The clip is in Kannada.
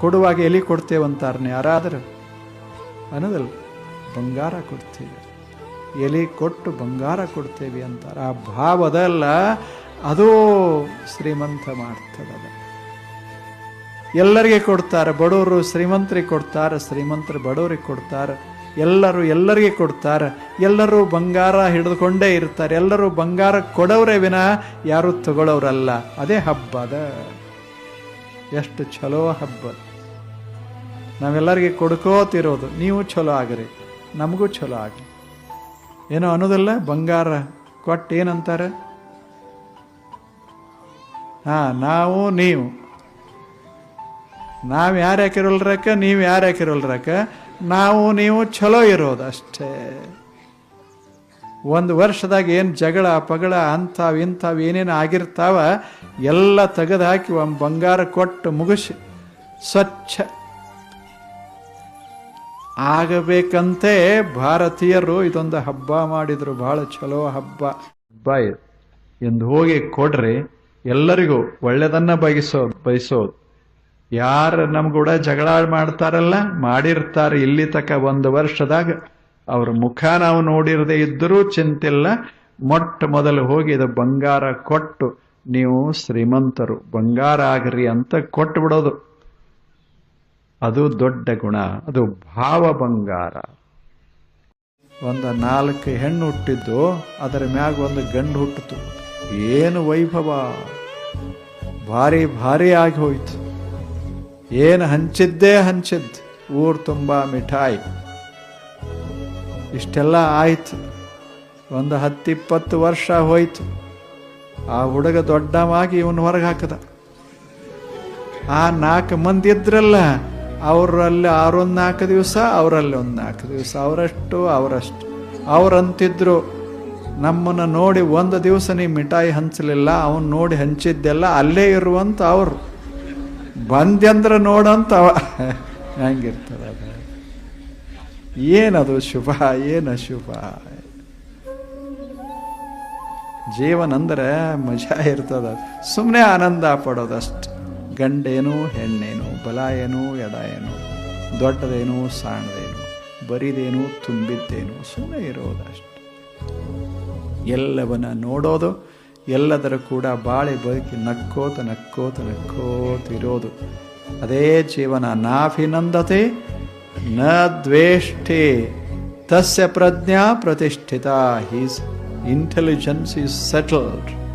ಕೊಡುವಾಗ ಎಲಿ ಕೊಡ್ತೇವಂತಾರನೆ ಯಾರಾದರೂ ಅನ್ನೋದಲ್ಲ, ಬಂಗಾರ ಕೊಡ್ತೀವಿ. ಎಲೆ ಕೊಟ್ಟು ಬಂಗಾರ ಕೊಡ್ತೇವೆ ಅಂತಾರೆ. ಆ ಭಾವದಲ್ಲ ಅದು ಶ್ರೀಮಂತ ಮಾಡ್ತದ ಎಲ್ಲರಿಗೆ ಕೊಡ್ತಾರೆ, ಬಡವರು ಶ್ರೀಮಂತರಿಗೆ ಕೊಡ್ತಾರೆ, ಶ್ರೀಮಂತರು ಬಡವರಿಗೆ ಕೊಡ್ತಾರೆ, ಎಲ್ಲರೂ ಎಲ್ಲರಿಗೆ ಕೊಡ್ತಾರೆ. ಎಲ್ಲರೂ ಬಂಗಾರ ಹಿಡಿದುಕೊಂಡೇ ಇರ್ತಾರೆ, ಎಲ್ಲರೂ ಬಂಗಾರ ಕೊಡೋರೇ ವಿನ ಯಾರು ತಗೊಳ್ಳೋರಲ್ಲ ಅದೇ ಹಬ್ಬದ ಎಷ್ಟು ಚಲೋ ಹಬ್ಬ. ನಾವೆಲ್ಲರಿಗೆ ಕೊಡ್ಕೋತಿರೋದು ನೀವು ಚಲೋ ಆಗ್ರಿ, ನಮಗೂ ಚಲೋ ಆಗಲಿ. ಏನೋ ಅನ್ನೋದಲ್ಲ, ಬಂಗಾರ ಕೊಟ್ಟು ಏನಂತಾರೆ? ಹಾ, ನಾವು, ನೀವು. ನಾವು ಯಾರು ಹಾಕಿರೋಲ್ರಕ್ಕ ನೀವು ಯಾರು ಹಾಕಿರೋಲ್ರಕ್ಕ ನಾವು, ನೀವು ಚಲೋ ಇರೋದು ಅಷ್ಟೇ. ಒಂದು ವರ್ಷದಾಗ ಏನು ಜಗಳ, ಪಗಳ, ಅಂಥವು, ಇಂಥವು ಏನೇನು ಆಗಿರ್ತಾವ, ಎಲ್ಲ ತೆಗೆದು ಹಾಕಿ ಒಂದು ಬಂಗಾರ ಕೊಟ್ಟು ಮುಗಿಸಿ, ಸ್ವಚ್ಛ. ಆಗಬೇಕಂತೆ ಭಾರತೀಯರು, ಇದೊಂದು ಹಬ್ಬ ಮಾಡಿದ್ರು ಬಹಳ ಚಲೋ ಹಬ್ಬ. ಹಬ್ಬ ಎಂದು ಹೋಗಿ ಕೊಡ್ರಿ, ಎಲ್ಲರಿಗೂ ಒಳ್ಳೆದನ್ನ ಬಯಸೋ ಬಯಸೋದು ಯಾರು ನಮ್ಗೂಡ ಜಗಳ ಮಾಡ್ತಾರಲ್ಲ, ಮಾಡಿರ್ತಾರೆ, ಇಲ್ಲಿ ತಕ ಒಂದು ವರ್ಷದಾಗ. ಅವ್ರ ಮುಖ ನಾವು ನೋಡಿರದೆ ಇದ್ದರೂ ಚಿಂತಿಲ್ಲ. ಮೊಟ್ಟ ಮೊದಲು ಹೋಗಿ ಇದು ಬಂಗಾರ ಕೊಟ್ಟು ನೀವು ಶ್ರೀಮಂತರು, ಬಂಗಾರ ಆಗ್ರಿ ಅಂತ ಕೊಟ್ಟು ಬಿಡೋದು. ಅದು ದೊಡ್ಡ ಗುಣ, ಅದು ಭಾವ ಬಂಗಾರ. ಒಂದು ನಾಲ್ಕು ಹೆಣ್ಣು ಹುಟ್ಟಿದ್ದು, ಅದರ ಮ್ಯಾಗ ಒಂದು ಗಂಡು ಹುಟ್ಟಿತು. ಏನು ವೈಭವ? ಭಾರಿ ಭಾರಿ ಆಗಿ ಹೋಯ್ತು. ಏನು ಹಂಚಿದ್ದೇ ಹಂಚಿದ್ದು. ಊರು ತುಂಬ ಮಿಠಾಯಿ. ಇಷ್ಟೆಲ್ಲ ಆಯಿತು. ಒಂದು ಹತ್ತಿಪ್ಪತ್ತು ವರ್ಷ ಹೋಯಿತು. ಆ ಹುಡುಗ ದೊಡ್ಡವಾಗಿ ಇವನು ಹೊರಗೆ ಹಾಕಿದ. ಆ ನಾಲ್ಕು ಮಂದಿ ಇದ್ರಲ್ಲ, ಅವರಲ್ಲಿ ಅವರೊಂದು ನಾಲ್ಕು ದಿವಸ, ಅವರಲ್ಲಿ ಒಂದು ನಾಲ್ಕು ದಿವಸ. ಅವರಷ್ಟು ಅವರಷ್ಟು. ಅವರಂತಿದ್ರು, ನಮ್ಮನ್ನು ನೋಡಿ ಒಂದು ದಿವಸ ನೀ ಮಿಠಾಯಿ ಹಂಚಲಿಲ್ಲ, ಅವನು ನೋಡಿ ಹಂಚಿದ್ದೆಲ್ಲ ಅಲ್ಲೇ ಇರುವಂತ ಅವರು. ಬಂದ್ಯಂದ್ರೆ ನೋಡಂತ ಅವ. ಹೆಂಗಿರ್ತದ ಏನದು ಶುಭ, ಏನು ಶುಭ. ಜೀವನ ಅಂದರೆ ಮಜಾ ಇರ್ತದ. ಸುಮ್ಮನೆ ಆನಂದ ಪಡೋದಷ್ಟು. ಗಂಡೇನು, ಹೆಣ್ಣೇನು ಬಲ ಏನು ಎಡ ಏನು ದೊಡ್ಡದೇನು ಸಣ್ಣದೇನು ಬರಿದೇನು, ತುಂಬಿದ್ದೇನು ಸುಮ್ಮನೆ ಇರೋದಷ್ಟು. ಎಲ್ಲವನ್ನ ನೋಡೋದು, ಎಲ್ಲದರ ಕೂಡ ಬಾಳೆ ಬದುಕಿ ನಕ್ಕೋತ ನಕ್ಕೋತ ನಕ್ಕೋತಿರೋದು ಅದೇ ಜೀವನ ನಾಭಿನಂದತೆ न द्वेष्टे। तस्य प्रज्ञा प्रतिष्ठिता। His intelligence is settled